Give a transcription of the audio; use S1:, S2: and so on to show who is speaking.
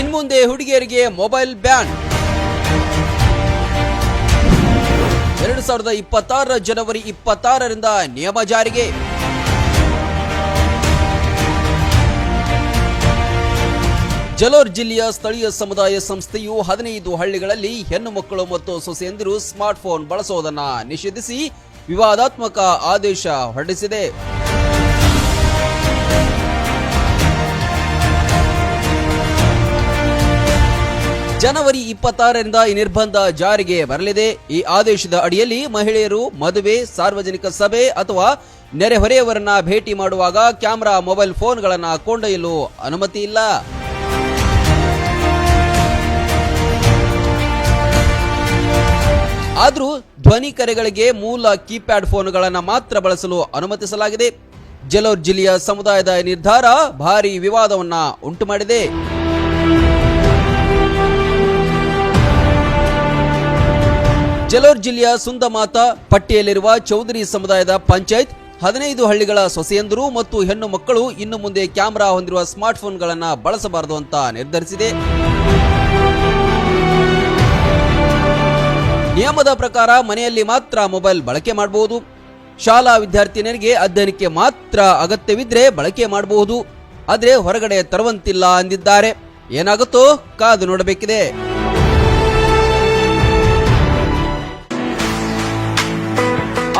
S1: ಇನ್ಮುಂದೆ ಹುಡುಗಿಯರಿಗೆ mobile ban. ಎರಡು ಸಾವಿರದ ಇಪ್ಪತ್ತಾರರ ಜನವರಿ ಇಪ್ಪತ್ತಾರರಿಂದ ನಿಯಮ ಜಾರಿಗೆ. ಜಲೋರ್ ಜಿಲ್ಲೆಯ ಸ್ಥಳೀಯ ಸಮುದಾಯ ಸಂಸ್ಥೆಯು ಹದಿನೈದು ಹಳ್ಳಿಗಳಲ್ಲಿ ಹೆಣ್ಣು ಮಕ್ಕಳು ಮತ್ತು ಸೊಸೆಯಂದಿರು ಸ್ಮಾರ್ಟ್ಫೋನ್ ಬಳಸುವುದನ್ನು ನಿಷೇಧಿಸಿ ವಿವಾದಾತ್ಮಕ ಆದೇಶ ಹೊರಡಿಸಿದೆ. ಜನವರಿ ಇಪ್ಪತ್ತಾರರಿಂದ ಈ ನಿರ್ಬಂಧ ಜಾರಿಗೆ ಬರಲಿದೆ. ಈ ಆದೇಶದ ಅಡಿಯಲ್ಲಿ ಮಹಿಳೆಯರು ಮದುವೆ, ಸಾರ್ವಜನಿಕ ಸಭೆ ಅಥವಾ ನೆರೆಹೊರೆಯವರನ್ನ ಭೇಟಿ ಮಾಡುವಾಗ ಕ್ಯಾಮೆರಾ, ಮೊಬೈಲ್ ಫೋನ್ಗಳನ್ನು ಕೊಂಡೊಯ್ಯಲು ಅನುಮತಿ ಇಲ್ಲ. ಆದರೂ ಧ್ವನಿ ಕರೆಗಳಿಗೆ ಮೂಲ ಕೀಪ್ಯಾಡ್ ಫೋನ್ಗಳನ್ನು ಮಾತ್ರ ಬಳಸಲು ಅನುಮತಿಸಲಾಗಿದೆ. ಜಲೋರ್ ಜಿಲ್ಲೆಯ ಸಮುದಾಯದ ನಿರ್ಧಾರ ಭಾರಿ ವಿವಾದವನ್ನ ಉಂಟು ಮಾಡಿದೆ ಜಲೋರ್ ಜಿಲ್ಲೆಯ ಸುಂದಮಾತ ಪಟ್ಟಿಯಲ್ಲಿರುವ ಚೌಧರಿ ಸಮುದಾಯದ ಪಂಚಾಯತ್, ಹದಿನೈದು ಹಳ್ಳಿಗಳ ಸೊಸೆಯಂದರು ಮತ್ತು ಹೆಣ್ಣು ಮಕ್ಕಳು ಇನ್ನು ಮುಂದೆ ಕ್ಯಾಮೆರಾ ಹೊಂದಿರುವ ಸ್ಮಾರ್ಟ್ಫೋನ್ಗಳನ್ನು ಬಳಸಬಾರದು ಅಂತ ನಿರ್ಧರಿಸಿದೆ. ನಿಯಮದ ಪ್ರಕಾರ ಮನೆಯಲ್ಲಿ ಮಾತ್ರ ಮೊಬೈಲ್ ಬಳಕೆ ಮಾಡಬಹುದು. ಶಾಲಾ ವಿದ್ಯಾರ್ಥಿನಿಯರಿಗೆ ಅಧ್ಯಯನಕ್ಕೆ ಮಾತ್ರ ಅಗತ್ಯವಿದ್ರೆ ಬಳಕೆ ಮಾಡಬಹುದು. ಆದರೆ ಹೊರಗಡೆ ತರುವಂತಿಲ್ಲ ಅಂದಿದ್ದಾರೆ. ಏನಾಗುತ್ತೋ ಕಾದು ನೋಡಬೇಕಿದೆ.